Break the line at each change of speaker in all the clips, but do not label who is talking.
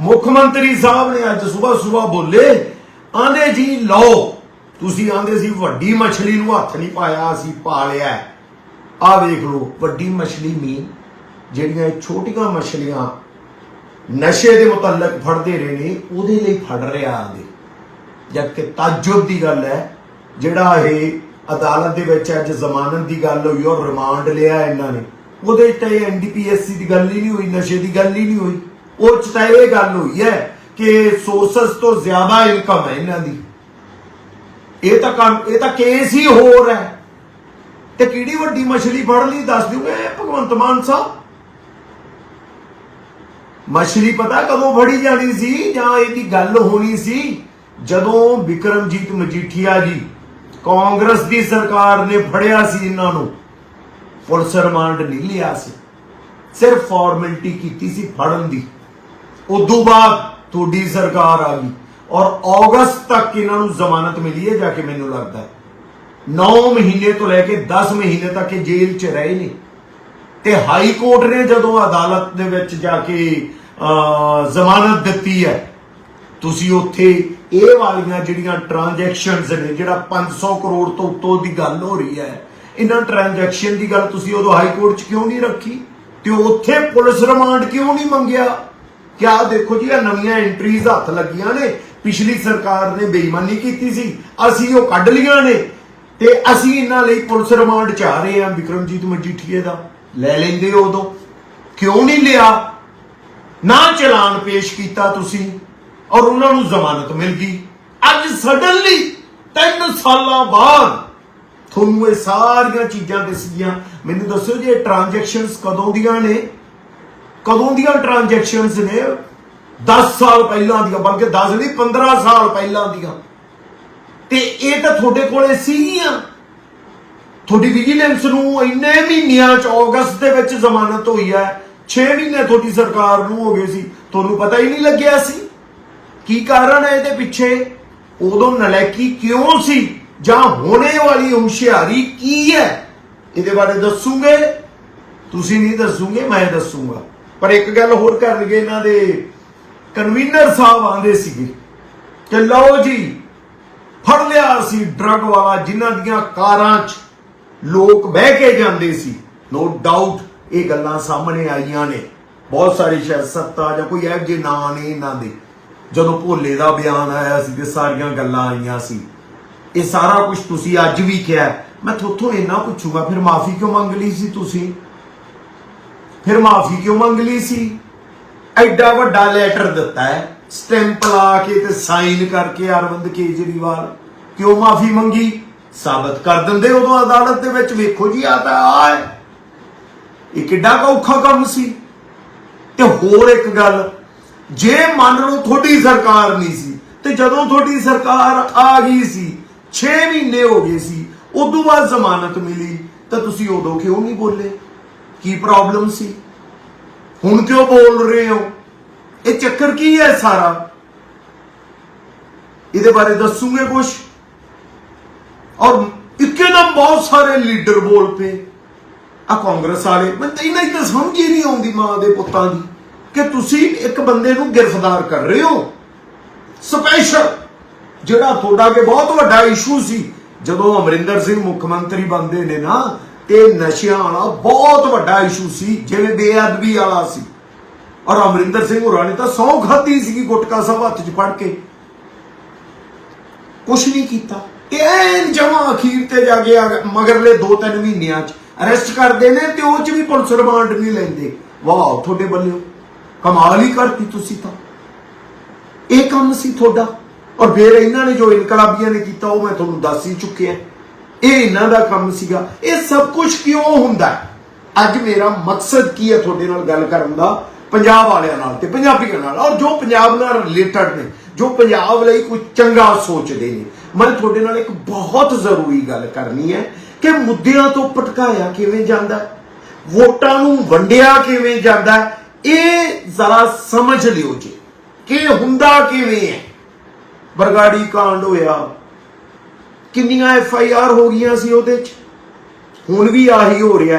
ਮੁੱਖ ਮੰਤਰੀ ਸਾਹਿਬ ਨੇ ਅੱਜ ਸਵੇਰ ਸਵੇਰ ਬੋਲੇ ਆਂਦੇ ਜੀ, ਲਓ, ਤੁਸੀਂ ਆਂਦੇ ਸੀ ਵੱਡੀ ਮੱਛਲੀ ਨੂੰ ਹੱਥ ਨਹੀਂ ਪਾਇਆ, ਅਸੀਂ ਪਾਲਿਆ ਆ ਵੇਖ ਲਓ, ਵੱਡੀ ਮੱਛਲੀ ਮੀਨ ਜਿਹੜੀਆਂ ਇਹ ਛੋਟੀਆਂ ਮੱਛਲੀਆਂ ਨਸ਼ੇ ਦੇ ਮੁਤਲਕ ਫੜਦੇ ਰਹੇ ਨੇ, ਉਹਦੇ ਲਈ ਫੜ ਰਿਹਾ ਆਂਦੇ ਜਦ ਕਿ ਤਾਜੁਬ ਦੀ ਗੱਲ ਹੈ, ਜਿਹੜਾ ਇਹ ਅਦਾਲਤ ਦੇ ਵਿੱਚ ਅੱਜ ਜ਼ਮਾਨਤ ਦੀ ਗੱਲ ਹੋਈ ਔਰ ਰਿਮਾਂਡ ਲਿਆ ਇਹਨਾਂ ਨੇ। ਉਹਦੇ 'ਚ ਤਾਂ ਇਹ ਐਨਡੀਪੀਐਸਸੀ ਦੀ ਗੱਲ ਹੀ ਨਹੀਂ ਹੋਈ, ਨਸ਼ੇ ਦੀ ਗੱਲ ਹੀ ਨਹੀਂ ਹੋਈ। ਉਹ 'ਚ ਤਾਂ ਇਹ ਗੱਲ ਹੋਈ ਹੈ ਕਿ ਸੋਰਸਸ ਤੋਂ ਜ਼ਿਆਦਾ ਇਨਕਮ ਹੈ ਇਹਨਾਂ ਦੀ। ਇਹ ਤਾਂ ਕੰਮ, ਇਹ ਤਾਂ ਕੇਸ ਹੀ ਹੋਰ ਹੈ। ਤੇ ਕਿਹੜੀ ਵੱਡੀ ਮਛਲੀ ਫੜ ਲਈ, ਦੱਸ ਦਿਓਗੇ ਭਗਵੰਤ ਮਾਨ ਸਾਹਿਬ? ਮਛਲੀ ਪਤਾ ਕਦੋਂ ਫੜੀ ਜਾਣੀ ਸੀ ਜਾਂ ਇਹਦੀ ਗੱਲ ਹੋਣੀ ਸੀ? ਜਦੋਂ ਵਿਕਰਮਜੀਤ ਮਜੀਠੀਆ ਜੀ ਕਾਂਗਰਸ ਦੀ ਸਰਕਾਰ ਨੇ ਫੜਿਆ ਸੀ ਇਹਨਾਂ ਨੂੰ, ਪੁਲਿਸ ਰਿਮਾਂਡ ਨਹੀਂ ਲਿਆ ਸੀ। ਸਿਰਫ ਫਾਰਮੈਲਿਟੀ ਕੀਤੀ ਸੀ ਫੜਨ ਦੀ। ਉਦੋਂ ਬਾਅਦ ਤੁਹਾਡੀ ਸਰਕਾਰ ਆ ਗਈ ਔਰ ਅਗਸਤ ਤੱਕ ਇਹਨਾਂ ਨੂੰ ਜ਼ਮਾਨਤ ਮਿਲੀ ਹੈ ਜਾ ਕੇ ਮੈਨੂੰ ਲੱਗਦਾ ਹੈ। 9 ਮਹੀਨੇ ਤੋਂ ਲੈ ਕੇ 10 ਮਹੀਨੇ ਤੱਕ ਇਹ ਜੇਲ੍ਹ 'ਚ ਰਹੇ ਨੇ। ਤੇ ਹਾਈ ਕੋਰਟ ਨੇ ਜਦੋਂ ਅਦਾਲਤ ਦੇ ਵਿੱਚ ਜਾ ਕੇ ਜ਼ਮਾਨਤ ਦਿੱਤੀ ਹੈ, ਤੁਸੀਂ ਉੱਥੇ ਇਹ ਵਾਲੀਆਂ ਜਿਹੜੀਆਂ ਟ੍ਰਾਂਜੈਕਸ਼ਨਸ ਨੇ, ਜਿਹੜਾ 500 ਕਰੋੜ ਤੋਂ ਉੱਤੋਂ ਦੀ ਗੱਲ ਹੋ ਰਹੀ ਹੈ, ਇਹਨਾਂ ਟ੍ਰਾਂਜੈਕਸ਼ਨ ਦੀ ਗੱਲ ਤੁਸੀਂ ਉਦੋਂ ਹਾਈ ਕੋਰਟ 'ਚ ਕਿਉਂ ਨਹੀਂ ਰੱਖੀ? ਤੇ ਉੱਥੇ ਪੁਲਿਸ ਰਿਮਾਂਡ ਕਿਉਂ ਨਹੀਂ ਮੰਗਿਆ? ਕਿ ਆਹ ਦੇਖੋ ਜੀ ਆ ਨਵੀਆਂ ਐਂਟਰੀਜ਼ ਹੱਥ ਲੱਗੀਆਂ ਨੇ। ਪਿਛਲੀ ਸਰਕਾਰ ਨੇ ਬੇਈਮਾਨੀ ਕੀਤੀ ਸੀ। ਅਸੀਂ ਉਹ ਕੱਢ ਲੀਆਂ ਨੇ। ਤੇ ਅਸੀਂ ਇਹਨਾਂ ਲਈ ਪੁਲਿਸ ਰਿਮਾਂਡ ਚ ਆ ਰਹੇ ਹਾਂ ਵਿਕਰਮਜੀਤ ਮਜੀਠੀਏ ਦਾ। ਲੈ ਲੈਂਦੇ ਉਦੋਂ। ਕਿਉਂ ਨਹੀਂ ਲਿਆ? ਨਾ ਚਲਾਨ ਪੇਸ਼ ਕੀਤਾ ਤੁਸੀਂ ਔਰ ਉਹਨਾਂ ਨੂੰ ਜ਼ਮਾਨਤ ਮਿਲ ਗਈ। ਅੱਜ ਸਡਨਲੀ 3 ਸਾਲਾਂ ਬਾਅਦ ਤੁਹਾਨੂੰ ਇਹ ਸਾਰੀਆਂ ਚੀਜ਼ਾਂ ਦਿਸਦੀਆਂ ਮੈਨੂੰ ਦੱਸੋ ਜੀ, ਇਹ ਟ੍ਰਾਂਜੈਕਸ਼ਨਸ ਕਦੋਂ ਦੀਆਂ ਨੇ? ਕਦੋਂ ਦੀਆਂ ਟ੍ਰਾਂਜੈਕਸ਼ਨਸ ਨੇ? 10 ਸਾਲ ਪਹਿਲਾਂ ਦੀਆਂ, ਬਲਕਿ 10 ਨਹੀਂ 15 ਸਾਲ ਪਹਿਲਾਂ ਦੀਆਂ। ਤੇ ਇਹ ਤਾਂ ਤੁਹਾਡੇ ਕੋਲੇ ਸੀਗੀਆਂ। ਤੁਹਾਡੀ ਵਿਜੀਲੈਂਸ ਨੂੰ ਇੰਨੇ ਮਹੀਨਿਆਂ ਚ ਅਗਸਤ ਦੇ ਵਿੱਚ ਜ਼ਮਾਨਤ ਹੋਈ ਹੈ। 6 ਮਹੀਨੇ ਤੁਹਾਡੀ ਸਰਕਾਰ ਨੂੰ ਹੋ ਗਏ ਸੀ। ਤੁਹਾਨੂੰ ਪਤਾ ਹੀ ਨਹੀਂ ਲੱਗਿਆ ਸੀ। ਕੀ ਕਾਰਨ ਹੈ ਇਹਦੇ ਪਿੱਛੇ? ਉਦੋਂ ਨਲੈਕੀ ਕਿਉਂ ਸੀ? ਜਾਂ ਹੋਣੇ ਵਾਲੀ ਹੁਸ਼ਿਆਰੀ ਕੀ ਹੈ? ਇਹਦੇ ਬਾਰੇ ਦੱਸੂਗੇ? ਤੁਸੀਂ ਨਹੀਂ ਦੱਸੂਗੇ, ਮੈਂ ਦੱਸੂਗਾ। ਪਰ ਇੱਕ ਗੱਲ ਹੋਰ ਕਰਨਗੇ ਇਹਨਾਂ ਦੇ ਕਨਵੀਨਰ ਸਾਹਿਬ ਆਂਦੇ ਸੀਗੇ ਕਿ ਲਓ ਜੀ, ਫੜ ਲਿਆ ਸੀ ਡਰੱਗ ਵਾਲਾ, ਜਿਨ੍ਹਾਂ ਦੀਆਂ ਕਾਰਾਂ 'ਚ ਲੋਕ ਬਹਿ ਕੇ ਜਾਂਦੇ ਸੀ। ਨੋ ਡਾਊਟ ਇਹ ਗੱਲਾਂ ਸਾਹਮਣੇ ਆਈਆਂ ਨੇ। ਬਹੁਤ ਸਾਰੇ ਸ਼ਾਇਦ ਸੱਤਾ ਜਾਂ ਕੋਈ ਇਹੋ ਜਿਹੇ ਨਾਂ ਨੇ ਇਹਨਾਂ ਦੇ। ਜਦੋਂ ਭੋਲੇ ਦਾ ਬਿਆਨ ਆਇਆ ਸੀ ਤੇ ਸਾਰੀਆਂ ਗੱਲਾਂ ਆਈਆਂ ਸੀ। ਇਹ ਸਾਰਾ ਕੁਝ ਤੁਸੀਂ ਅੱਜ ਵੀ ਕਿਹਾ। ਮੈਂ ਤੁਹਾਥੋਂ ਇੰਨਾ ਪੁੱਛੂਗਾ, ਫਿਰ ਮਾਫੀ ਕਿਉਂ ਮੰਗ ਲਈ ਸੀ ਤੁਸੀਂ? ਫਿਰ ਮਾਫੀ ਕਿਉਂ ਮੰਗ ਲਈ ਸੀ? ਐਡਾ ਵੱਡਾ ਲੈਟਰ ਦਿੱਤਾ ਹੈ। ਸਟੈਂਪ ਲਾ ਕੇ ਤੇ ਸਾਈਨ ਕਰਕੇ ਅਰਵਿੰਦ ਕੇਜਰੀਵਾਲ ਕਿਉਂ ਮਾਫੀ ਮੰਗੀ? ਸਾਬਤ ਕਰ ਦਿੰਦੇ ਉਦੋਂ ਅਦਾਲਤ ਦੇ ਵਿੱਚ। ਵੇਖੋ ਜੀ, ਆ ਤਾਂ ਆ ਇਹ ਕਿੱਡਾ ਔਖਾ ਕੰਮ ਸੀ। ਤੇ ਹੋਰ ਇੱਕ ਗੱਲ, ਜੇ ਮੰਨ ਲਓ ਤੁਹਾਡੀ ਸਰਕਾਰ ਨਹੀਂ ਸੀ, ਤੇ ਜਦੋਂ ਤੁਹਾਡੀ ਸਰਕਾਰ ਆ ਗਈ ਸੀ 6 ਮਹੀਨੇ ਹੋ ਗਏ ਸੀ, ਉਦੋਂ ਬਾਅਦ ਜ਼ਮਾਨਤ ਮਿਲੀ, ਤਾਂ ਤੁਸੀਂ ਉਦੋਂ ਕਿਉਂ ਨਹੀਂ ਬੋਲੇ? ਕੀ ਪ੍ਰੋਬਲਮ ਸੀ? ਹੁਣ ਕਿਉਂ ਬੋਲ ਰਹੇ ਹੋ? ਇਹ ਚੱਕਰ ਕੀ ਹੈ ਸਾਰਾ? ਇਹਦੇ ਬਾਰੇ ਦੱਸੂਗੇ ਕੁਝ ਔਰ ਇੱਕਦਮ ਬਹੁਤ ਸਾਰੇ ਲੀਡਰ ਬੋਲ ਪਏ। ਆ ਕਾਂਗਰਸ ਵਾਲੇ ਮੈਨੂੰ ਤਾਂ ਇਹਨਾਂ ਦੀ ਤਾਂ ਸਮਝ ਹੀ ਨਹੀਂ ਆਉਂਦੀ ਮਾਂ ਦੇ ਪੁੱਤਾਂ ਦੀ ਕਿ ਤੁਸੀਂ ਇੱਕ ਬੰਦੇ ਨੂੰ ਗ੍ਰਿਫਤਾਰ ਕਰ ਰਹੇ ਹੋ। ਸਪੈਸ਼ਲ ਜਿਹੜਾ ਤੁਹਾਡਾ ਕਿ ਬਹੁਤ ਵੱਡਾ ਇਸ਼ੂ ਸੀ। ਜਦੋਂ ਅਮਰਿੰਦਰ ਸਿੰਘ ਮੁੱਖ ਮੰਤਰੀ ਬਣਦੇ ਨੇ ਨਾ ਤੇ ਨਸ਼ਿਆਂ ਵਾਲਾ ਬਹੁਤ ਵੱਡਾ ਇਸ਼ੂ ਸੀ, ਜਿਵੇਂ ਬੇਅਦਬੀ ਵਾਲਾ ਸੀ। ਔਰ ਅਮਰਿੰਦਰ ਸਿੰਘ ਹੋਰਾਂ ਨੇ ਤਾਂ ਸੌ ਖਾਤੀ ਸੀਗੀ ਗੁਟਕਾ ਸਾਹਿਬ ਹੱਥ 'ਚ ਫੜ ਕੇ। ਕੁਛ ਨਹੀਂ ਕੀਤਾ। ਇਹ ਜਮਾ ਅਖੀਰ ਤੇ ਜਾ ਕੇ ਮਗਰਲੇ 2-3 ਮਹੀਨਿਆਂ 'ਚ ਅਰੈਸਟ ਕਰਦੇ ਨੇ ਤੇ ਉਹ 'ਚ ਵੀ ਪੁਲਿਸ ਰਿਮਾਂਡ ਨਹੀਂ ਲੈਂਦੇ। ਵਾਹ, ਤੁਹਾਡੇ ਬੱਲਿਓ ਕਮਾਲ ਹੀ ਕਰਤੀ ਤੁਸੀਂ ਤਾਂ। ਇਹ ਕੰਮ ਸੀ ਤੁਹਾਡਾ। ਔਰ ਫਿਰ ਇਹਨਾਂ ਨੇ ਜੋ ਇਨਕਲਾਬੀਆਂ ਨੇ ਕੀਤਾ, ਉਹ ਮੈਂ ਤੁਹਾਨੂੰ ਦੱਸ ਹੀ ਚੁੱਕਿਆ। ਇਹ ਇਹਨਾਂ ਦਾ ਕੰਮ ਸੀਗਾ। ਇਹ ਸਭ ਕੁਝ ਕਿਉਂ ਹੁੰਦਾ ਹੈ? ਅੱਜ ਮੇਰਾ ਮਕਸਦ ਕੀ ਹੈ ਤੁਹਾਡੇ ਨਾਲ ਗੱਲ ਕਰਨ ਦਾ? ਪੰਜਾਬ ਵਾਲਿਆਂ ਨਾਲ ਤੇ ਪੰਜਾਬੀਆਂ ਨਾਲ। ਔਰ ਜੋ ਪੰਜਾਬ ਨਾਲ ਰਿਲੇਟਡ ਨੇ, ਜੋ ਪੰਜਾਬ ਲਈ ਕੁਝ ਚੰਗਾ ਸੋਚਦੇ ਨੇ। ਮੈਂ ਤੁਹਾਡੇ ਨਾਲ ਇੱਕ ਬਹੁਤ ਜ਼ਰੂਰੀ ਗੱਲ ਕਰਨੀ ਹੈ ਕਿ ਮੁੱਦਿਆਂ ਤੋਂ ਭਟਕਾਇਆ ਕਿਵੇਂ ਜਾਂਦਾ ਵੋਟਾਂ ਨੂੰ ਵੰਡਿਆ ਕਿਵੇਂ ਜਾਂਦਾ ਇਹ ਜ਼ਰਾ ਸਮਝ ਲਿਓ ਜੀ। ਕਿ ਹੁੰਦਾ ਕਿਵੇਂ ਹੈ? ਬਰਗਾੜੀ ਕਾਂਡ ਹੋਇਆ ਕਿੰਨੀਆਂ ਐਫ ਆਈ ਆਰ ਹੋ ਗਈਆਂ ਸੀ ਉਹਦੇ ਚ? ਹੁਣ ਵੀ ਆਹੀ ਹੋ ਰਿਹਾ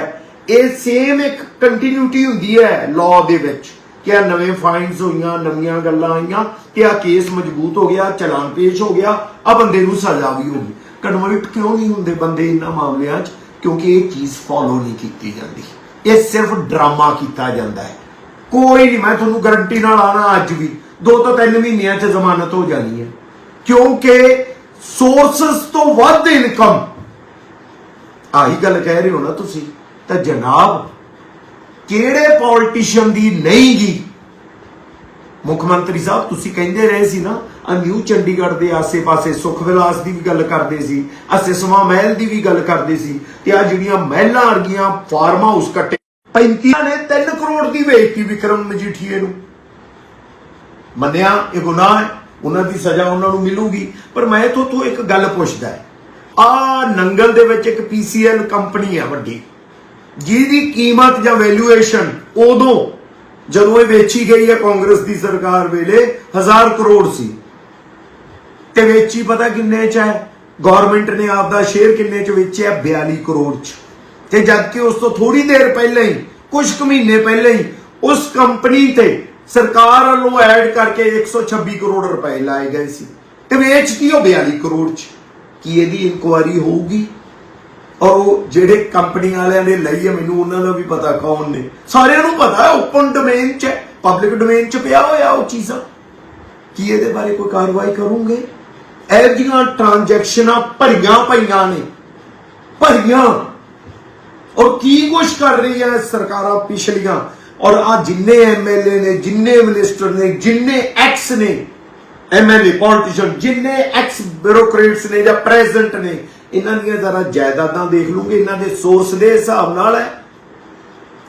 ਇਹ ਸੇਮ ਇੱਕ ਕੰਟੀਨਿਊਟੀ ਹੁੰਦੀ ਹੈ ਲਾਅ ਦੇ ਵਿੱਚ ਕਿ ਆ ਨਵੇਂ ਫਾਈਨਸ ਹੋਈਆਂ, ਨਵੀਆਂ ਗੱਲਾਂ ਆਈਆਂ ਕਿ ਆ ਕੇਸ ਮਜ਼ਬੂਤ ਹੋ ਗਿਆ, ਚਲਾਨ ਪੇਸ਼ ਹੋ ਗਿਆ ਆ ਬੰਦੇ ਨੂੰ ਸਜ਼ਾ ਵੀ ਹੋ ਗਈ। ਕਨਵਰਟ ਕਿਉਂ ਨਹੀਂ ਹੁੰਦੇ ਬੰਦੇ ਇਹਨਾਂ ਮਾਮਲਿਆਂ 'ਚ? ਕਿਉਂਕਿ ਇਹ ਚੀਜ਼ ਫੋਲੋ ਨਹੀਂ ਕੀਤੀ ਜਾਂਦੀ। ਇਹ ਸਿਰਫ ਡਰਾਮਾ ਕੀਤਾ ਜਾਂਦਾ ਹੈ। ਕੋਈ ਨਹੀਂ, ਮੈਂ ਤੁਹਾਨੂੰ ਗਾਰੰਟੀ ਨਾਲ ਆਣਾ ਅੱਜ ਵੀ। ਦੋ ਤੋਂ ਤਿੰਨ ਮਹੀਨਿਆਂ 'ਚ ਜ਼ਮਾਨਤ ਹੋ ਜਾਣੀ ਹੈ। ਕਿਉਂਕਿ ਸੋਰਸਸ ਤੋਂ ਵੱਧ ਇਨਕਮ ਆਹੀ ਗੱਲ ਕਹਿ ਰਹੇ ਹੋ ਨਾ ਤੁਸੀਂ, ਤਾਂ ਜਨਾਬ, ਕਿਹੜੇ ਪੋਲਿਟਿਸ਼ੀਅਨ ਦੀ ਨਹੀਂ ਗੀ ਮੁੱਖ ਮੰਤਰੀ ਸਾਹਿਬ, ਤੁਸੀਂ ਕਹਿੰਦੇ ਰਹੇ ਸੀ ਨਾ ਆ ਨਿਊ ਚੰਡੀਗੜ੍ਹ ਦੇ ਆਸੇ-ਪਾਸੇ ਸੁਖ ਵਿਲਾਸ ਦੀ ਵੀ ਗੱਲ ਕਰਦੇ ਸੀ ਆ ਸਿਸਮਾ ਮਹਿਲ ਦੀ ਵੀ ਗੱਲ ਕਰਦੇ ਸੀ, ਤੇ ਆ ਜਿਹੜੀਆਂ ਮਹਿਲਾਂ ਵਰਗੀਆਂ ਫਾਰਮ ਹਾਊਸ ਕੱਟੇ 35 ਨੇ 3 ਕਰੋੜ ਦੀ ਵੇਚਤੀ ਵਿਕਰਮ ਮਜੀਠੀਏ ਨੂੰ। ਮੰਨਿਆ ਇਹ ਗੁਨਾਹ ਹੈ? ਉਹਨਾਂ ਦੀ ਸਜ਼ਾ ਉਹਨਾਂ ਨੂੰ ਮਿਲੂਗੀ। ਪਰ ਮੈਂ ਤੋਂ ਇੱਕ ਗੱਲ ਪੁੱਛਦਾ ਆ ਨੰਗਲ ਦੇ ਵਿੱਚ ਇੱਕ ਪੀਸੀਐਲ ਕੰਪਨੀ ਆ ਵੱਡੀ। ਜਿਹਦੀ ਕੀਮਤ ਜਾਂ ਵੈਲਿਊਏਸ਼ਨ ਉਦੋਂ ਜਦੋਂ ਇਹ ਵੇਚੀ ਗਈ ਹੈ ਕਾਂਗਰਸ ਦੀ ਸਰਕਾਰ ਵੇਲੇ 1000 ਕਰੋੜ ਸੀ। ਤੇ ਵੇਚੀ ਪਤਾ ਕਿੰਨੇ ਚ ਹੈ? ਗਵਰਨਮੈਂਟ ਨੇ ਆਪਦਾ ਸ਼ੇਅਰ ਕਿੰਨੇ ਚ ਵੇਚਿਆ? 42 ਕਰੋੜ ਚ। ਤੇ ਜਦ ਕਿ ਉਸ ਤੋਂ ਥੋੜੀ ਦੇਰ ਪਹਿਲਾਂ ਹੀ ਕੁਝ ਕੁ ਮਹੀਨੇ ਪਹਿਲਾਂ ਹੀ, ਉਸ ਕੰਪਨੀ ਤੇ ਸਰਕਾਰ ਵੱਲੋਂ ਐਡ ਕਰਕੇ 126 ਕਰੋੜ ਰੁਪਏ ਲਾਏ ਗਏ ਸੀ। ਤੇ ਵੇਚਤੀ ਉਹ 42 ਕਰੋੜ ਚ? ਕੀ ਇਹਦੀ ਇਨਕੁਆਰੀ ਹੋਊਗੀ? ਔਰ ਉਹ ਜਿਹੜੇ ਕੰਪਨੀ ਵਾਲਿਆਂ ਨੇ ਲਈ ਹੈ ਮੈਨੂੰ ਉਹਨਾਂ ਦਾ ਵੀ ਪਤਾ ਕੌਣ ਨੇ। ਸਾਰਿਆਂ ਨੂੰ ਪਤਾ ਹੈ ਓਪਨ ਡੋਮੇਨ 'ਚ ਪਬਲਿਕ ਡੋਮੇਨ 'ਚ ਪਿਆ ਹੋਇਆ ਉਹ ਚੀਜ਼ਾਂ। ਕੀ ਇਹਦੇ ਬਾਰੇ ਕੋਈ ਕਾਰਵਾਈ ਕਰੋਗੇ? ਇਹ ਜਿਹੀਆਂ ਟ੍ਰਾਂਜੈਕਸ਼ਨਾਂ ਭਰੀਆਂ ਪਈਆਂ ਨੇ। ਭਰੀਆਂ। ਔਰ ਕੀ ਕੁਛ ਕਰ ਰਹੀ ਹੈ ਸਰਕਾਰਾਂ ਪਿਛਲੀਆਂ? ਔਰ ਆ ਜਿੰਨੇ ਐਮਐਲਏ ਨੇ, ਜਿੰਨੇ ਮਿਨਿਸਟਰ ਨੇ, ਜਿੰਨੇ ਐਕਸ ਨੇ ਐਮਐਲਏ ਪੋਲਿਟਿਸ਼ੀਅਨ ਜਿੰਨੇ ਐਕਸ ਬਿਊਰੋਕਰੇਟਸ ਨੇ ਜਾਂ ਪ੍ਰੈਜ਼ੀਡੈਂਟ ਨੇ, ਇਹਨਾਂ ਦੀਆਂ ਜ਼ਰਾ ਜਾਇਦਾਦਾਂ ਦੇਖ ਲੂਗੇ, ਇਹਨਾਂ ਦੇ ਸੋਰਸ ਦੇ ਹਿਸਾਬ ਨਾਲ ਹੈ।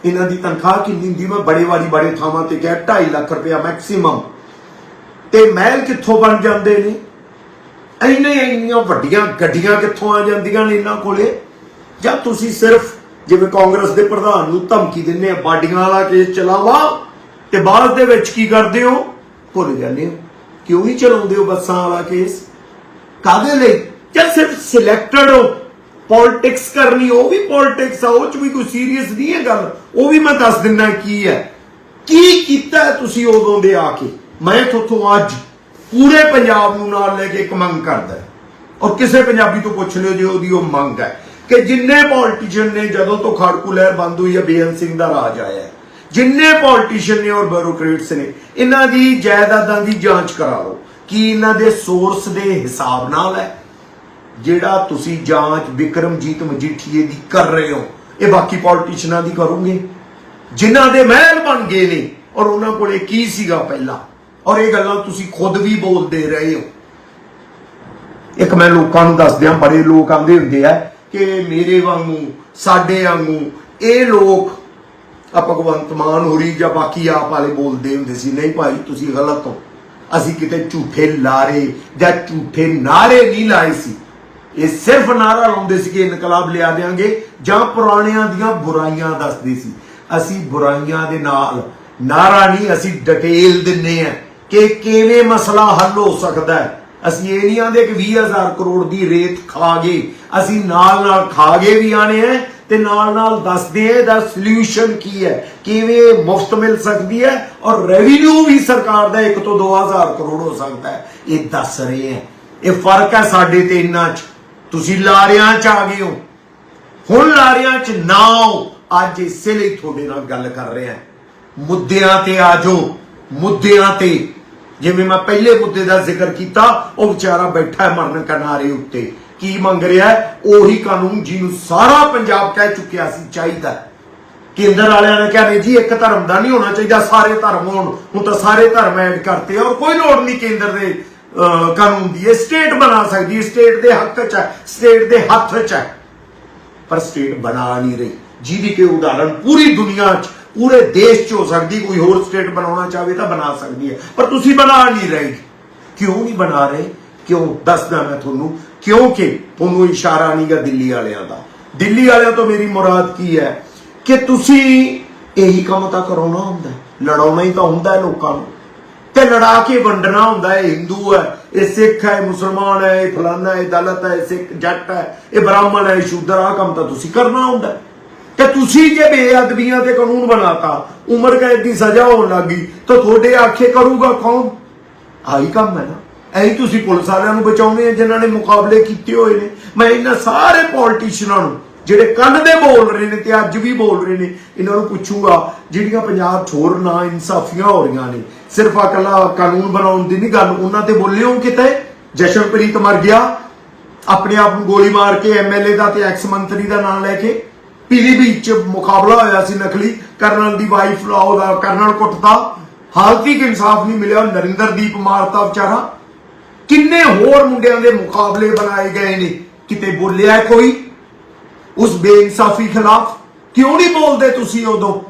ਇਹਨਾਂ ਦੀ ਤਨਖਾਹ ਕਿੰਨੀ ਹੁੰਦੀ, ਮੈਂ ਬੜੇ ਵਾਰੀ ਬੜੇ ਥਾਵਾਂ ਤੇ ਕਿਹਾ 2.5 ਲੱਖ ਰੁਪਇਆ ਮੈਕਸਿਮਮ ਤੇ ਮਹਿਲ ਕਿੱਥੋਂ ਬਣ ਜਾਂਦੇ ਨੇ? ਇੰਨੇ ਇੰਨੀਆਂ ਵੱਡੀਆਂ ਗੱਡੀਆਂ ਕਿੱਥੋਂ ਆ ਜਾਂਦੀਆਂ ਨੇ ਇਹਨਾਂ ਕੋਲੇ? ਜਾਂ ਤੁਸੀਂ ਸਿਰਫ ਜਿਵੇਂ ਕਾਂਗਰਸ ਦੇ ਪ੍ਰਧਾਨ ਨੂੰ ਧਮਕੀ ਦਿੰਦੇ ਆ, ਬਾਡੀਆਂ ਵਾਲਾ ਕੇਸ ਚਲਾਵਾ, ਤੇ ਬਾਅਦ ਦੇ ਵਿੱਚ ਕੀ ਕਰਦੇ ਹੋ? ਭੁੱਲ ਜਾਂਦੇ ਹੋ। ਕਿਉਂ ਨਹੀਂ ਚਲਾਉਂਦੇ ਹੋ ਬੱਸਾਂ ਵਾਲਾ ਕੇਸ? ਕਾਦੇ ਲਈ? ਜਾਂ ਸਿਰਫ ਸਿਲੈਕਟਡ ਹੋ? ਪੋਲਿਟਿਕਸ ਕਰਨੀ, ਉਹ ਵੀ ਪੋਲਿਟਿਕਸ ਆ, ਉਹ ਚ ਵੀ ਕੋਈ ਸੀਰੀਅਸ ਨਹੀਂ ਹੈ ਗੱਲ। ਉਹ ਵੀ ਮੈਂ ਦੱਸ ਦਿੰਦਾ ਕੀ ਹੈ। ਕੀ ਕੀਤਾ ਤੁਸੀਂ ਉਦੋਂ ਦੇ ਆ ਕੇ? ਮੈਂ ਤੁਹਾਥੋਂ ਅੱਜ ਪੂਰੇ ਪੰਜਾਬ ਨੂੰ ਨਾਲ ਲੈ ਕੇ ਇੱਕ ਮੰਗ ਕਰਦਾ ਔਰ ਕਿਸੇ ਪੰਜਾਬੀ ਤੋਂ ਪੁੱਛ ਲਿਓ ਜੇ ਉਹਦੀ ਉਹ ਮੰਗ ਹੈ। ਕਿ ਜਿੰਨੇ ਪੋਲਿਟਿਸ਼ੀਅਨ ਨੇ ਜਦੋਂ ਤੋਂ ਖਾੜਕੂ ਲਹਿਰ ਬੰਦ ਹੋਈ ਹੈ, ਬੇਅੰਤ ਸਿੰਘ ਦਾ ਰਾਜ ਆਇਆ ਜਿੰਨੇ ਪੋਲਿਟਿਸ਼ੀਅਨ ਨੇ ਔਰ ਬਿਊਰੋਕ੍ਰੇਟਸ ਨੇ, ਇਹਨਾਂ ਦੀ ਜਾਇਦਾਦਾਂ ਦੀ ਜਾਂਚ ਕਰਾ ਲਓ। ਕੀ ਇਹਨਾਂ ਦੇ ਸੋਰਸ ਦੇ ਹਿਸਾਬ ਨਾਲ ਹੈ? ਜਿਹੜਾ ਤੁਸੀਂ ਜਾਂਚ ਵਿਕਰਮਜੀਤ ਮਜੀਠੀਏ ਦੀ ਕਰ ਰਹੇ ਹੋ, ਇਹ ਬਾਕੀ ਪੋਲਿਟਿਸ਼ੀਅਨਾਂ ਦੀ ਕਰੋਗੇ। ਜਿਨ੍ਹਾਂ ਦੇ ਮਹਿਲ ਬਣ ਗਏ ਨੇ, ਔਰ ਉਹਨਾਂ ਕੋਲੇ ਕੀ ਸੀਗਾ ਪਹਿਲਾਂ? ਔਰ ਇਹ ਗੱਲਾਂ ਤੁਸੀਂ ਖੁਦ ਵੀ ਬੋਲਦੇ ਰਹੇ ਹੋ। ਇੱਕ ਮੈਂ ਲੋਕਾਂ ਨੂੰ ਦੱਸਦਿਆਂ, ਬੜੇ ਲੋਕ ਆਂਦੇ ਹੁੰਦੇ ਆ ਕਿ ਮੇਰੇ ਵਾਂਗੂ, ਸਾਡੇ ਵਾਂਗੂ, ਇਹ ਲੋਕ ਆ ਭਗਵੰਤ ਮਾਨ ਹੋਰੀ ਜਾਂ ਬਾਕੀ ਆਪ ਵਾਲੇ ਬੋਲਦੇ ਹੁੰਦੇ ਸੀ, ਨਹੀਂ ਭਾਈ, ਤੁਸੀਂ ਗਲਤ ਹੋ। ਅਸੀਂ ਕਿਤੇ ਝੂਠੇ ਲਾਰੇ ਜਾਂ ਝੂਠੇ ਨਾਰੇ ਨਹੀਂ ਲਾਏ ਸੀ। ਇਹ ਸਿਰਫ ਨਾਰਾ ਲਾਉਂਦੇ ਸੀ ਕਿ ਇਨਕਲਾਬ ਲਿਆ ਦੇਾਂਗੇ ਜਾਂ ਪੁਰਾਣਿਆਂ ਦੀਆਂ ਬੁਰਾਈਆਂ ਦੱਸਦੇ ਸੀ। ਅਸੀਂ ਬੁਰਾਈਆਂ ਦੇ ਨਾਲ ਨਾਰਾ ਨਹੀਂ, ਅਸੀਂ ਡਿਟੇਲ ਦਿੰਨੇ ਆ ਕਿ ਕਿਵੇਂ ਮਸਲਾ ਹੱਲ ਹੋ ਸਕਦਾ ਹੈ। ਅਸੀਂ ਇਹ ਨਹੀਂ ਆਂਦੇ ਕਿ 20000 ਕਰੋੜ ਦੀ ਰੇਤ ਖਾ ਗਏ। ਅਸੀਂ ਨਾਲ ਨਾਲ ਖਾ ਗਏ ਵੀ ਆਣੇ ਹੈ ਤੇ ਨਾਲ ਨਾਲ ਦੱਸਦੇ ਆ ਦਾ ਸੋਲੂਸ਼ਨ ਕੀ ਹੈ, ਕਿਵੇਂ ਮੁਫਤ ਮਿਲ ਸਕਦੀ ਹੈ ਔਰ ਰੈਵਨਿਊ ਵੀ ਸਰਕਾਰ ਦਾ 1 ਤੋਂ 2000 ਕਰੋੜ ਹੋ ਸਕਦਾ ਹੈ। ਇਹ ਦੱਸ ਰਹੇ ਆ। ਇਹ ਫ਼ਰਕ ਹੈ ਸਾਡੇ ਤੇ ਇੰਨਾ ਚ। ਤੁਸੀਂ ਲਾਰਿਆਂ ਚ ਆ ਗਏ ਹੋ। ਹੁਣ ਲਾਰਿਆਂ ਚ ਨਾ ਆਓ। ਅੱਜ ਇਸੇ ਲਈ ਤੁਹਾਡੇ ਨਾਲ ਗੱਲ ਕਰ ਰਿਹਾ। ਮੁੱਦਿਆਂ ਤੇ ਆ ਜਾਓ। ਮੁੱਦਿਆਂ ਤੇ ਜਿਵੇਂ ਮੈਂ ਪਹਿਲੇ ਮੁੱਦੇ ਦਾ ਜ਼ਿਕਰ ਕੀਤਾ ਉਹ ਵਿਚਾਰਾ ਬੈਠਾ ਹੈ ਮਰਨ ਕਿਨਾਰੇ ਉੱਤੇ। ਕੀ ਮੰਗ ਰਿਹਾ ਉਹੀ ਕਾਨੂੰਨ ਜਿਹਨੂੰ ਸਾਰਾ ਪੰਜਾਬ ਕਹਿ ਚੁੱਕਿਆ ਸੀ ਚਾਹੀਦਾ ਕੇਂਦਰ ਵਾਲਿਆਂ ਨੇ ਕਿਹਾ ਨਹੀਂ ਜੀ ਇੱਕ ਧਰਮ ਦਾ ਨਹੀਂ ਹੋਣਾ ਚਾਹੀਦਾ ਸਾਰੇ ਧਰਮ ਹੋਣ। ਹੁਣ ਤਾਂ ਸਾਰੇ ਧਰਮ ਐਡ ਕਰਤੇ ਔਰ ਕੋਈ ਲੋੜ ਨਹੀਂ ਕੇਂਦਰ ਦੇ ਅਹ, ਕਾਨੂੰਨ ਦੀ। ਇਹ ਸਟੇਟ ਬਣਾ ਸਕਦੀ ਹੈ ਸਟੇਟ ਦੇ ਹੱਕ 'ਚ ਹੈ ਸਟੇਟ ਦੇ ਹੱਥ 'ਚ ਹੈ। ਪਰ ਸਟੇਟ ਬਣਾ ਨਹੀਂ ਰਹੀ। ਜਿਹਦੀ ਕਿ ਉਦਾਹਰਣ ਪੂਰੀ ਦੁਨੀਆ 'ਚ ਪੂਰੇ ਦੇਸ਼ 'ਚ ਹੋ ਸਕਦੀ ਕੋਈ ਹੋਰ ਸਟੇਟ ਬਣਾਉਣਾ ਚਾਹਵੇ ਤਾਂ ਬਣਾ ਸਕਦੀ ਹੈ। ਪਰ ਤੁਸੀਂ ਬਣਾ ਨਹੀਂ ਰਹੇ। ਕਿਉਂ ਨਹੀਂ ਬਣਾ ਰਹੇ? ਕਿਉਂ? ਦੱਸਦਾ ਮੈਂ ਤੁਹਾਨੂੰ। ਕਿਉਂਕਿ ਤੁਹਾਨੂੰ ਇਸ਼ਾਰਾ ਨਹੀਂਗਾ ਦਿੱਲੀ ਵਾਲਿਆਂ ਦਾ। ਦਿੱਲੀ ਵਾਲਿਆਂ ਤੋਂ ਮੇਰੀ ਮੁਰਾਦ ਕੀ ਹੈ? ਕਿ ਤੁਸੀਂ ਇਹੀ ਕੰਮ ਤਾਂ ਕਰਾਉਣਾ ਹੁੰਦਾ ਲੜਾਉਣਾ ਹੀ ਤਾਂ ਹੁੰਦਾ ਲੋਕਾਂ ਨੂੰ। ਤੇ ਲੜਾ ਕੇ ਵੰਡਣਾ ਹੁੰਦਾ ਇਹ ਹਿੰਦੂ ਹੈ, ਇਹ ਸਿੱਖ ਹੈ ਮੁਸਲਮਾਨ ਹੈ, ਇਹ ਫਲਾਨਾ ਹੈ ਦਲਤ ਹੈ ਸਿੱਖ ਜੱਟ ਹੈ, ਇਹ ਬ੍ਰਾਹਮਣ ਹੈ ਸ਼ੂਦਰ ਆ ਕੰਮ ਤਾਂ ਤੁਸੀਂ ਕਰਨਾ ਹੁੰਦਾ ਤੇ ਤੁਸੀਂ ਜੇ ਬੇਅਦਬੀਆਂ ਤੇ ਕਾਨੂੰਨ ਬਣਾਤਾ, ਉਮਰ ਕੈਦ ਦੀ ਸਜ਼ਾ ਹੋਣ ਲੱਗੀ ਤਾਂ ਤੁਹਾਡੇ ਆਖੇ ਕਰੂਗਾ ਕੌਣ? ਆਹੀ ਕੰਮ ਹੈ ਨਾ। ਐਹੀ ਤੁਸੀਂ ਪੁਲਿਸ ਵਾਲਿਆਂ ਨੂੰ ਬਚਾਉਣੇ ਆ ਜਿਨ੍ਹਾਂ ਨੇ ਮੁਕਾਬਲੇ ਕੀਤੇ ਹੋਏ ਨੇ। ਮੈਂ ਇਹਨਾਂ ਸਾਰੇ ਪੋਲਿਟਿਸ਼ੀਅਨਾਂ ਨੂੰ, ਜਿਹੜੇ ਕੰਨ ਦੇ ਬੋਲ ਰਹੇ ਨੇ ਤੇ ਅੱਜ ਵੀ ਬੋਲ ਰਹੇ ਨੇ, ਇਹਨਾਂ ਨੂੰ ਪੁੱਛੂਗਾ, ਜਿਹੜੀਆਂ ਪੰਜਾਬ 'ਚ ਨਾ ਇਨਸਾਫੀਆਂ ਹੋ ਰਹੀਆਂ ਨੇ, ਸਿਰਫ ਅਕਲਾ ਕਾਨੂੰਨ ਬਣਾਉਣ ਦੀ ਨਹੀਂ ਗੱਲ, ਉਹਨਾਂ ਤੇ ਬੋਲਿਓ ਕਿਤੇ। ਜਸ਼ਨਪ੍ਰੀਤ ਮਰ ਗਿਆ, ਆਪਣੇ ਆਪ ਨੂੰ ਗੋਲੀ ਮਾਰ ਕੇ ਐਮਐਲਏ ਦਾ ਤੇ ਐਕਸ ਮੰਤਰੀ ਦਾ ਨਾਮ ਲੈ ਕੇ ਪੀਲੀਭੀਤ ਚ ਮੁਕਾਬਲਾ ਹੋਇਆ ਸੀ ਨਕਲੀ, ਕਰਨਲ ਦੀ ਵਾਈਫ ਦਾ, ਉਹਦਾ ਕਰਨਲ ਕੁੱਟਦਾ। ਹਾਲ ਤੱਕ ਇਨਸਾਫ ਨਹੀਂ ਮਿਲਿਆ, ਨਰਿੰਦਰਦੀਪ ਮਾਰਤਾ ਵਿਚਾਰਾ। ਕਿੰਨੇ ਹੋਰ ਮੁੰਡਿਆਂ ਦੇ ਮੁਕਾਬਲੇ ਬਣਾਏ ਗਏ ਨੇ? ਕਿਤੇ ਬੋਲਿਆ ਕੋਈ? ਉਸ ਬੇਇਨਸਾਫੀ ਖਿਲਾਫ ਕਿਉਂ ਨਹੀਂ ਬੋਲਦੇ ਤੁਸੀਂ ਉਦੋਂ?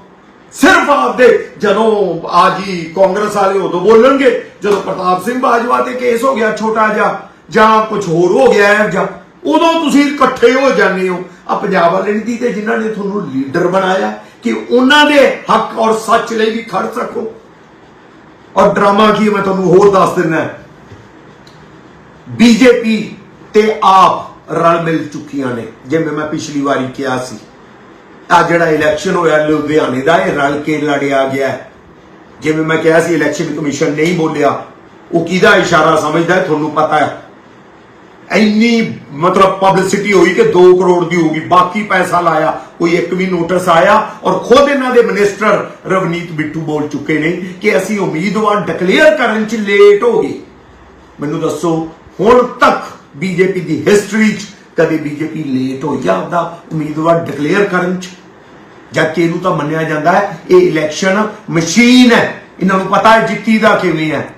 ਸਿਰਫ ਆਪਦੇ, ਜਦੋਂ ਆਜੀ ਕਾਂਗਰਸ ਵਾਲੇ ਉਦੋਂ ਬੋਲਣਗੇ, ਜਦੋਂ ਪ੍ਰਤਾਪ ਸਿੰਘ ਬਾਜਵਾ ਤੇ ਕੇਸ ਹੋ ਗਿਆ ਛੋਟਾ ਜਿਹਾ, ਜਾਂ ਕੁਝ ਹੋਰ ਹੋ ਗਿਆ ਹੈ ਜਾਂ ਉਦੋਂ ਤੁਸੀਂ ਇਕੱਠੇ ਹੋ ਜਾਂਦੇ ਹੋ। ਆ ਪੰਜਾਬ ਵਾਲੇ ਦੀ ਤੇ ਜਿਨ੍ਹਾਂ ਨੇ ਤੁਹਾਨੂੰ ਲੀਡਰ ਬਣਾਇਆ ਕਿ ਉਹਨਾਂ ਦੇ ਹੱਕ ਔਰ ਸੱਚ ਲਈ ਵੀ ਖੜ ਸਕੋ ਔਰ ਡਰਾਮਾ ਕੀ ਮੈਂ ਤੁਹਾਨੂੰ ਹੋਰ ਦੱਸ ਦਿੰਦਾ ਬੀਜੇਪੀ ਤੇ ਆਪ ਰਲ ਮਿਲ ਚੁੱਕੀਆਂ ਨੇ, ਜਿਵੇਂ ਮੈਂ ਪਿਛਲੀ ਵਾਰੀ ਕਿਹਾ ਸੀ। ਆ ਜਿਹੜਾ ਇਲੈਕਸ਼ਨ ਹੋਇਆ, ਲੁਧਿਆਣੇ ਦਾ, ਇਹ ਰਲ ਕੇ ਲੜਿਆ ਗਿਆ ਜਿਵੇਂ ਮੈਂ ਕਿਹਾ ਸੀ, ਇਲੈਕਸ਼ਨ ਕਮਿਸ਼ਨ ਨਹੀਂ ਬੋਲਿਆ। ਉਹ ਕਿਹਦਾ ਇਸ਼ਾਰਾ ਸਮਝਦਾ ਤੁਹਾਨੂੰ ਪਤਾ ਹੈ। ਇੰਨੀ ਮਤਲਬ ਪਬਲਿਸਿਟੀ ਹੋਈ ਕਿ 2 ਕਰੋੜ ਦੀ ਹੋਗੀ ਬਾਕੀ ਪੈਸਾ ਲਾਇਆ, ਕੋਈ ਇੱਕ ਵੀ ਨੋਟਿਸ ਆਇਆ ਔਰ ਖੁਦ ਇਹਨਾਂ ਦੇ ਮਿਨਿਸਟਰ ਰਵਨੀਤ ਬਿੱਟੂ ਬੋਲ ਚੁੱਕੇ ਨੇ ਕਿ ਅਸੀਂ ਉਮੀਦਵਾਰ ਡਿਕਲੇਅਰ ਕਰਨ ਚ ਲੇਟ ਹੋ ਗਏ। ਮੈਨੂੰ ਦੱਸੋ, ਹੁਣ ਤੱਕ ਬੀਜੇਪੀ ਦੀ ਹਿਸਟਰੀ 'ਚ ਕਦੇ ਬੀਜੇਪੀ ਲੇਟ ਹੋਈ ਆ ਆਪਦਾ ਉਮੀਦਵਾਰ ਡਿਕਲੇਅਰ ਕਰਨ 'ਚ? ਜਦਕਿ ਇਹਨੂੰ ਤਾਂ ਮੰਨਿਆ ਜਾਂਦਾ ਹੈ, ਇਹ ਇਲੈਕਸ਼ਨ ਮਸ਼ੀਨ ਹੈ। ਇਹਨਾਂ ਨੂੰ ਪਤਾ ਹੈ ਜਿੱਤੀ ਦਾ ਕਿਵੇਂ ਹੈ।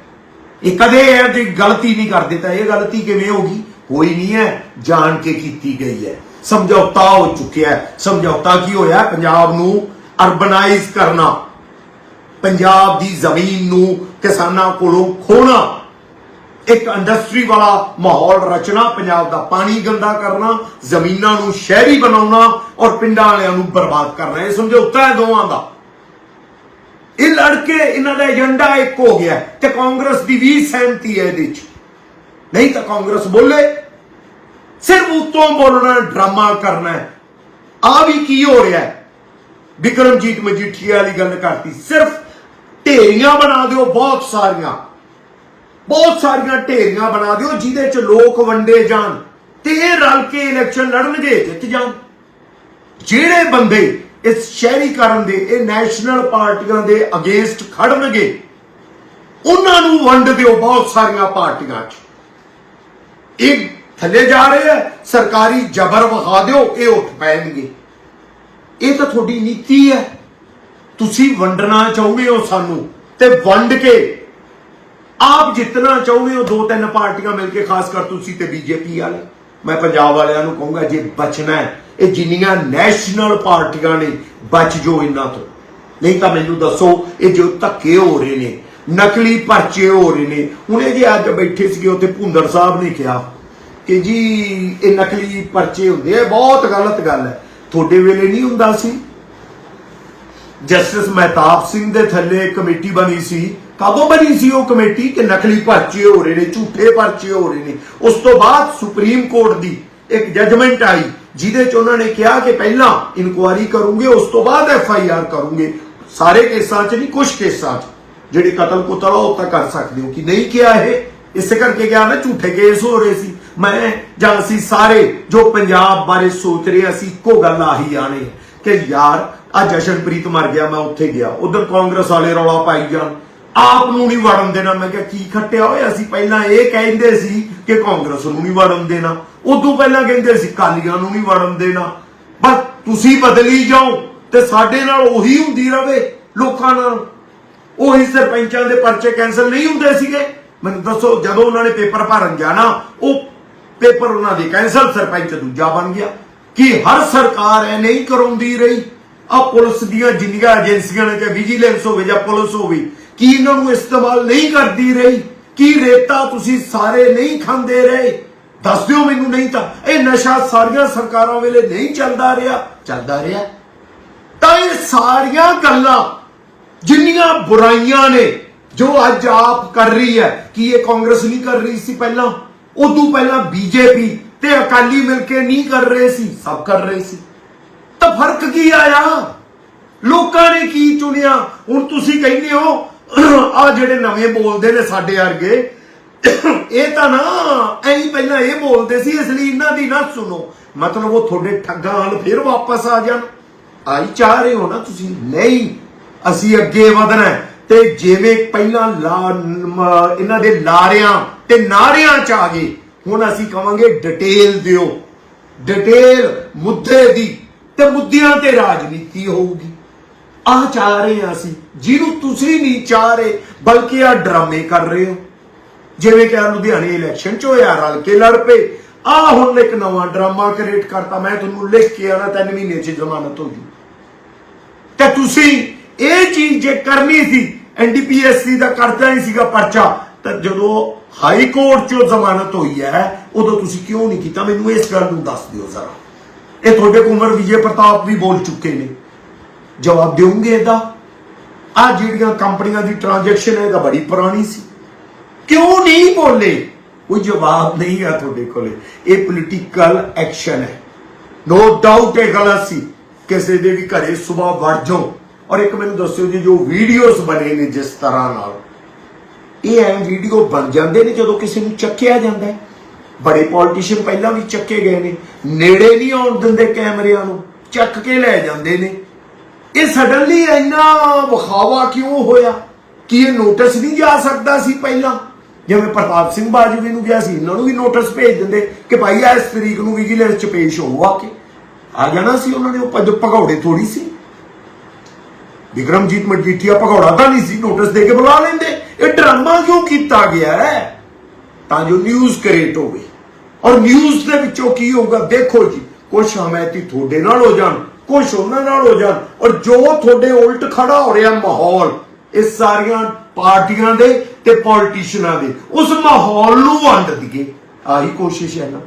ਇਹ ਕਦੇ ਇਹ ਜਿਹੀ ਗਲਤੀ ਨਹੀਂ ਕਰਦੇ ਤਾਂ ਇਹ ਗਲਤੀ ਕਿਵੇਂ ਹੋਗੀ ਕੋਈ ਨਹੀਂ ਹੈ, ਜਾਣ ਕੇ ਕੀਤੀ ਗਈ ਹੈ। ਸਮਝੌਤਾ ਹੋ ਚੁੱਕਿਆ ਹੈ। ਸਮਝੌਤਾ ਕੀ ਹੋਇਆ? ਪੰਜਾਬ ਨੂੰ ਅਰਬਨਾਈਜ਼ ਕਰਨਾ। ਪੰਜਾਬ ਦੀ ਜ਼ਮੀਨ ਨੂੰ ਕਿਸਾਨਾਂ ਕੋਲੋਂ ਖੋਣਾ। ਇੱਕ ਇੰਡਸਟਰੀ ਵਾਲਾ ਮਾਹੌਲ ਰਚਣਾ, ਪੰਜਾਬ ਦਾ ਪਾਣੀ ਗੰਦਾ ਕਰਨਾ, ਜ਼ਮੀਨਾਂ ਨੂੰ ਸ਼ਹਿਰੀ ਬਣਾਉਣਾ ਔਰ ਪਿੰਡਾਂ ਵਾਲਿਆਂ ਨੂੰ ਬਰਬਾਦ ਕਰਨਾ। ਇਹ ਸਮਝੌਤਾ ਹੈ ਦੋਵਾਂ ਦਾ। ਇਹ ਲੜਕੇ, ਇਹਨਾਂ ਦਾ ਏਜੰਡਾ ਇੱਕ ਹੋ ਗਿਆ ਤੇ ਕਾਂਗਰਸ ਦੀ ਵੀ ਸਹਿਮਤੀ ਹੈ ਇਹਦੇ 'ਚ। ਨਹੀਂ ਤਾਂ ਕਾਂਗਰਸ ਬੋਲੇ। ਸਿਰਫ ਉਤੋਂ ਬੋਲਣਾ, ਡਰਾਮਾ ਕਰਨਾ ਹੈ। ਆ ਵੀ ਕੀ ਹੋ ਰਿਹਾ ਹੈ? ਵਿਕਰਮਜੀਤ ਮਜੀਠੀਆ ਵਾਲੀ ਗੱਲ ਕਰਤੀ। ਸਿਰਫ ਢੇਰੀਆਂ ਬਣਾ ਦਿਓ, ਬਹੁਤ ਸਾਰੀਆਂ। ਬਹੁਤ ਸਾਰੀਆਂ ਢੇਰੀਆਂ ਬਣਾ ਦਿਓ, ਜਿਹਦੇ ਚ ਲੋਕ ਵੰਡੇ ਜਾਣ ਤੇ ਇਹ ਰਲ ਕੇ ਇਲੈਕਸ਼ਨ ਲੜਨਗੇ, ਜਿੱਤ ਜਾਣ। ਜਿਹੜੇ ਬੰਦੇ ਇਸ ਸ਼ਹਿਰੀਕਰਨ ਦੇ, ਇਹ ਨੈਸ਼ਨਲ ਪਾਰਟੀਆਂ ਦੇ ਅਗੇਂਸਟ ਖੜਨਗੇ, ਉਹਨਾਂ ਨੂੰ ਵੰਡ ਦਿਓ ਬਹੁਤ ਸਾਰੀਆਂ ਪਾਰਟੀਆਂ 'ਚ। ਇਹ ਥੱਲੇ ਜਾ ਰਹੇ ਆ, ਸਰਕਾਰੀ ਜ਼ਬਰ ਵਿਖਾ ਦਿਓ, ਇਹ ਉੱਠ ਪੈਣਗੇ। ਇਹ ਤਾਂ ਤੁਹਾਡੀ ਨੀਤੀ ਹੈ। ਤੁਸੀਂ ਵੰਡਣਾ ਚਾਹੁੰਦੇ ਹੋ ਸਾਨੂੰ ਤੇ ਵੰਡ ਕੇ ਆਪ ਜਿੱਤਣਾ ਚਾਹੁੰਦੇ ਹੋ, ਦੋ ਤਿੰਨ ਪਾਰਟੀਆਂ ਮਿਲ ਕੇ, ਖਾਸ ਕਰ ਤੁਸੀਂ ਤੇ ਬੀਜੇਪੀ ਵਾਲੇ। ਮੈਂ ਪੰਜਾਬ ਵਾਲਿਆਂ ਨੂੰ ਕਹੂੰਗਾ, ਜੇ ਬਚਣਾ ਹੈ, ਇਹ ਜਿੰਨੀਆਂ ਨੈਸ਼ਨਲ ਪਾਰਟੀਆਂ ਨੇ, ਬਚ ਜੋ ਇਹਨਾਂ ਤੋਂ। ਨਹੀਂ ਤਾਂ ਮੈਨੂੰ ਦੱਸੋ, ਇਹ ਜੋ ਧੱਕੇ ਹੋ ਰਹੇ ਨੇ ਨਕਲੀ ਪਰਚੇ ਹੋ ਰਹੇ ਨੇ। ਹੁਣੇ ਜੇ ਅੱਜ ਬੈਠੇ ਸੀਗੇ ਉੱਥੇ ਭੁੰਦਰ ਸਾਹਿਬ ਨੇ ਕਿਹਾ ਕਿ ਜੀ, ਇਹ ਨਕਲੀ ਪਰਚੇ ਹੁੰਦੇ ਆ ਬਹੁਤ ਗਲਤ ਗੱਲ ਹੈ। ਤੁਹਾਡੇ ਵੇਲੇ ਨਹੀਂ ਹੁੰਦਾ ਸੀ? ਜਸਟਿਸ ਮਹਿਤਾਬ ਸਿੰਘ ਦੇ ਥੱਲੇ ਕਮੇਟੀ ਬਣੀ ਸੀ। ਕਦੋਂ ਬਣੀ ਸੀ ਉਹ ਕਮੇਟੀ ਕਿ ਨਕਲੀ ਪਰਚੇ ਹੋ ਰਹੇ ਨੇ, ਝੂਠੇ ਪਰਚੇ ਹੋ ਰਹੇ ਨੇ? ਉਸ ਤੋਂ ਬਾਅਦ ਸੁਪਰੀਮ ਕੋਰਟ ਦੀ ਇੱਕ ਜੱਜਮੈਂਟ ਆਈ, ਜਿਹਦੇ ਚ ਉਹਨਾਂ ਨੇ ਕਿਹਾ ਕਿ ਪਹਿਲਾਂ ਇਨਕੁਆਇਰੀ ਕਰੂੰਗੇ, ਉਸ ਤੋਂ ਬਾਅਦ ਐਫ ਆਈ ਆਰ ਕਰੂੰਗੇ। ਸਾਰੇ ਕੇਸਾਂ 'ਚ ਨਹੀਂ ਕੁਝ ਕੇਸਾਂ 'ਚ। ਜਿਹੜੇ ਕਤਲ ਕੁਤਲ ਆ, ਉਹ ਤਾਂ ਕਰ ਸਕਦੇ ਹੋ। ਕਿ ਨਹੀਂ ਕਿਹਾ ਇਹ, ਇਸੇ ਕਰਕੇ ਕਿਹਾ ਨਾ ਝੂਠੇ ਕੇਸ ਹੋ ਰਹੇ ਸੀ। ਮੈਂ ਜਾਂ ਅਸੀਂ ਸਾਰੇ ਜੋ ਪੰਜਾਬ ਬਾਰੇ ਸੋਚ ਰਹੇ ਅਸੀਂ ਇੱਕੋ ਗੱਲ ਆਹੀ ਆਣੇ ਕਿ ਯਾਰ ਆ ਜਸ਼ਨਪ੍ਰੀਤ ਮਰ ਗਿਆ, ਮੈਂ ਉੱਥੇ ਗਿਆ। ਉਧਰ ਕਾਂਗਰਸ ਵਾਲੇ ਰੌਲਾ ਪਾਈ ਜਾਣ। ਆਪ ਨੂੰ ਨਹੀਂ ਵੜਨ ਦੇਣਾ। ਮੈਂ ਕਿਹਾ, ਕੀ ਖੱਟਿਆ ਹੋਇਆ ਅਸੀਂ ਪਹਿਲਾਂ ਇਹ ਕਹਿੰਦੇ ਸੀ ਕਿ ਕਾਂਗਰਸ ਨੂੰ ਨਹੀਂ ਵੜਨ ਦੇਣਾ। ਉਦੋਂ ਪਹਿਲਾਂ ਕਹਿੰਦੇ ਸੀ ਕਾਲੀਆਂ ਨੂੰ ਨਹੀਂ ਵੜਨ ਦੇਣਾ। ਬਸ ਤੁਸੀਂ ਬਦਲੀ ਜਾਓ ਤੇ ਸਾਡੇ ਨਾਲ ਉਹੀ ਹੁੰਦੀ ਰਵੇ ਲੋਕਾਂ ਨਾਲ। ਉਹੀ ਸਰਪੰਚਾਂ ਦੇ ਪਰਚੇ ਕੈਨਸਲ ਨਹੀਂ ਹੁੰਦੇ ਸੀਗੇ। ਮੈਨੂੰ ਦੱਸੋ, ਜਦੋਂ ਉਹਨਾਂ ਨੇ ਪੇਪਰ ਭਰਨ ਜਾਣਾ, ਉਹ ਪੇਪਰ ਉਹਨਾਂ ਦੇ ਕੈਨਸਲ ਸਰਪੰਚ ਦੂਜਾ ਬਣ ਗਿਆ। ਕਿ ਹਰ ਸਰਕਾਰ ਐ ਨਹੀਂ ਕਰਾਉਂਦੀ ਰਹੀ? ਆ ਪੁਲਿਸ ਦੀਆਂ ਜਿੰਨੀਆਂ ਏਜੰਸੀਆਂ ਨੇ ਕਿ ਵਿਜੀਲੈਂਸ ਹੋਵੇ ਜਾਂ ਪੁਲਿਸ ਹੋਵੇ, ਕੀ ਇਹਨਾਂ ਨੂੰ ਇਸਤੇਮਾਲ ਨਹੀਂ ਕਰਦੀ ਰਹੀ? ਕੀ ਰੇਤਾ ਤੁਸੀਂ ਸਾਰੇ ਨਹੀਂ ਖਾਂਦੇ ਰਹੇ? ਦੱਸ ਦਿਓ ਮੈਨੂੰ ਨਹੀਂ ਤਾਂ। ਇਹ ਨਸ਼ਾ ਸਾਰੀਆਂ ਸਰਕਾਰਾਂ ਵੇਲੇ ਨਹੀਂ ਚੱਲਦਾ ਰਿਹਾ। ਚੱਲਦਾ ਰਿਹਾ? ਤਾਂ ਇਹ ਸਾਰੀਆਂ ਗੱਲਾਂ ਜਿੰਨੀਆਂ ਬੁਰਾਈਆਂ ਨੇ ਜੋ ਅੱਜ ਆਪ ਕਰ ਰਹੀ ਹੈ, ਕੀ ਇਹ ਕਾਂਗਰਸ ਨਹੀਂ ਕਰ ਰਹੀ ਸੀ ਪਹਿਲਾਂ? ਉਦੋਂ ਪਹਿਲਾਂ ਬੀਜੇਪੀ ਤੇ ਅਕਾਲੀ ਮਿਲ ਕੇ ਨਹੀਂ ਕਰ ਰਹੇ ਸੀ, ਸਭ ਕਰ ਰਹੇ ਸੀ। ਤਾਂ ਫ਼ਰਕ ਕੀ ਆਇਆ? ਲੋਕਾਂ ਨੇ ਕੀ ਚੁਣਿਆ? ਹੁਣ ਤੁਸੀਂ ਕਹਿੰਦੇ ਹੋ ਆ ਜਿਹੜੇ ਨਵੇਂ ਬੋਲਦੇ ਨੇ ਸਾਡੇ ਵਰਗੇ, ਇਹ ਤਾਂ ਨਾ, ਐਂ ਪਹਿਲਾਂ ਇਹ ਬੋਲਦੇ ਸੀ, ਇਸ ਲਈ ਇਹਨਾਂ ਦੀ ਨਾ ਸੁਣੋ। ਮਤਲਬ ਉਹ ਤੁਹਾਡੇ ਠੱਗਾਂ ਨਾਲ ਫਿਰ ਵਾਪਸ ਆ ਜਾਣ। ਆਈ ਚਾਹ ਰਹੇ ਹੋ ਨਾ ਤੁਸੀਂ, ਨਹੀਂ। ਅਸੀਂ ਅੱਗੇ ਵਧਣਾ ਤੇ ਜਿਵੇਂ ਪਹਿਲਾਂ ਇਹਨਾਂ ਦੇ ਲਾਰਿਆਂ ਤੇ ਨਾਰਿਆਂ ਚ ਆ ਗਏ, ਹੁਣ ਅਸੀਂ ਕਵਾਂਗੇ ਡਿਟੇਲ ਦਿਓ। ਡਿਟੇਲ ਮੁੱਦੇ ਦੀ, ਤੇ ਮੁੱਦਿਆਂ ਤੇ ਰਾਜਨੀਤੀ ਹੋਊਗੀ। ਆਹ ਚਾਹ ਰਹੇ ਹਾਂ ਅਸੀਂ। ਜਿਹਨੂੰ ਤੁਸੀਂ ਨਹੀਂ ਚਾਹ ਰਹੇ, ਬਲਕਿ ਆ ਡਰਾਮੇ ਕਰ ਰਹੇ ਹੋ। ਜਿਵੇਂ ਕਿ ਆਹ ਲੁਧਿਆਣੇ ਇਲੈਕਸ਼ਨ ਚ ਹੋਇਆ, ਰਲ ਕੇ ਲੜ ਪਏ। ਆ ਹੁਣ ਇੱਕ ਨਵਾਂ ਡਰਾਮਾ ਕ੍ਰੀਏਟ ਕਰਤਾ। ਮੈਂ ਤੁਹਾਨੂੰ ਲਿਖ ਕੇ ਆਣਾ ਤਿੰਨ ਮਹੀਨੇ ਚ ਜ਼ਮਾਨਤ ਹੋ ਜੂ। ਤੇ ਤੁਸੀਂ ਇਹ ਚੀਜ਼ ਜੇ ਕਰਨੀ ਸੀ ਐਨਡੀਪੀਐਸਸੀ ਦਾ ਕਰਦਾ ਹੀ ਸੀਗਾ ਪਰਚਾ, ਤਾਂ ਜਦੋਂ ਹਾਈ ਕੋਰਟ ਚੋਂ ਜ਼ਮਾਨਤ ਹੋਈ ਹੈ, ਉਦੋਂ ਤੁਸੀਂ ਕਿਉਂ ਨਹੀਂ ਕੀਤਾ? ਮੈਨੂੰ ਇਸ ਗੱਲ ਨੂੰ ਦੱਸ ਦਿਓ ਜ਼ਰਾ। ਇਹ ਤੁਹਾਡੇ ਕੁਮਰ ਵਿਜੇ ਪ੍ਰਤਾਪ ਵੀ ਬੋਲ ਚੁੱਕੇ ਨੇ। ਜਵਾਬ ਦਿਓਗੇ ਇਹਦਾ? ਆ ਜਿਹੜੀਆਂ ਕੰਪਨੀਆਂ ਦੀ ਟ੍ਰਾਂਜੈਕਸ਼ਨ ਹੈ ਇਹਦਾ ਬੜੀ ਪੁਰਾਣੀ ਸੀ। ਕਿਉਂ ਨਹੀਂ ਬੋਲੇ? ਕੋਈ ਜਵਾਬ ਨਹੀਂ ਹੈ ਤੁਹਾਡੇ ਕੋਲੇ। ਇਹ ਪੋਲੀਟੀਕਲ ਐਕਸ਼ਨ ਹੈ। ਨੋ ਡਾਊਟ ਇਹ ਗਲਤ ਸੀ। ਕਿਸੇ ਦੇ ਵੀ ਘਰੇ ਸਵੇਰ ਵੜ ਜਾਓ। ਔਰ ਇੱਕ ਮੈਨੂੰ ਦੱਸਿਓ ਜੀ, ਜੋ ਵੀਡੀਓਜ਼ ਬਣੇ ਨੇ ਜਿਸ ਤਰ੍ਹਾਂ ਨਾਲ, ਇਹ ਐ ਵੀਡੀਓ ਬਣ ਜਾਂਦੇ ਨੇ ਜਦੋਂ ਕਿਸੇ ਨੂੰ ਚੱਕਿਆ ਜਾਂਦਾ ਹੈ। ਬੜੇ ਪੋਲੀਟੀਸ਼ੀਅਨ ਪਹਿਲਾਂ ਵੀ ਚੱਕੇ ਗਏ ਨੇ, ਨੇੜੇ ਨਹੀਂ ਆਉਣ ਦਿੰਦੇ ਕੈਮਰਿਆਂ ਨੂੰ, ਚੱਕ ਕੇ ਲੈ ਜਾਂਦੇ ਨੇ। ਇਹ ਸਡਨਲੀ ਇੰਨਾ ਵਿਖਾਵਾ ਕਿਉਂ ਹੋਇਆ? ਕਿ ਇਹ ਨੋਟਿਸ ਨਹੀਂ ਜਾ ਸਕਦਾ ਸੀ ਪਹਿਲਾਂ? ਜਿਵੇਂ ਪ੍ਰਤਾਪ ਸਿੰਘ ਬਾਜਵੇ ਨੂੰ ਗਿਆ ਸੀ, ਇਹਨਾਂ ਨੂੰ ਵੀ ਨੋਟਿਸ ਭੇਜ ਦਿੰਦੇ ਕਿ ਭਾਈ ਆ ਇਸ ਤਰੀਕ ਨੂੰ ਵਿਜੀਲੈਂਸ ਚ ਪੇਸ਼ ਹੋਵੋ ਆ ਕੇ। ਆ ਜਾਣਾ ਸੀ ਉਹਨਾਂ ਨੇ, ਉਹ ਭਗੌੜੇ ਥੋੜੀ ਸੀ। ਵਿਕਰਮਜੀਤ ਮਜੀਠੀਆ ਭਗੌੜਾ ਤਾਂ ਨਹੀਂ ਸੀ ਨੋਟਿਸ ਦੇ ਕੇ ਬੁਲਾ ਲੈਂਦੇ। ਇਹ ਡਰਾਮਾ ਕਿਉਂ ਕੀਤਾ ਗਿਆ ਹੈ? ਤਾਂ ਜੋ ਨਿਊਜ਼ ਕ੍ਰੀਏਟ ਹੋਵੇ। ਔਰ ਨਿਊਜ਼ ਦੇ ਵਿੱਚੋਂ ਕੀ ਹੋਊਗਾ, ਦੇਖੋ ਜੀ, ਕੁਛ ਹਮਾਇਤੀ ਤੁਹਾਡੇ ਨਾਲ ਹੋ ਜਾਣ, ਕੁਛ ਉਹਨਾਂ ਨਾਲ ਹੋ ਜਾਣ, ਔਰ ਜੋ ਤੁਹਾਡੇ ਉਲਟ ਖੜਾ ਹੋ ਰਿਹਾ ਮਾਹੌਲ, ਇਹ ਸਾਰੀਆਂ ਪਾਰਟੀਆਂ ਦੇ ਤੇ ਪੋਲੀਟੀਸ਼ੀਅਨਾਂ ਦੇ, ਉਸ ਮਾਹੌਲ ਨੂੰ ਵੰਡ ਦਈਏ। ਆਹੀ ਕੋਸ਼ਿਸ਼ ਹੈ ਨਾ।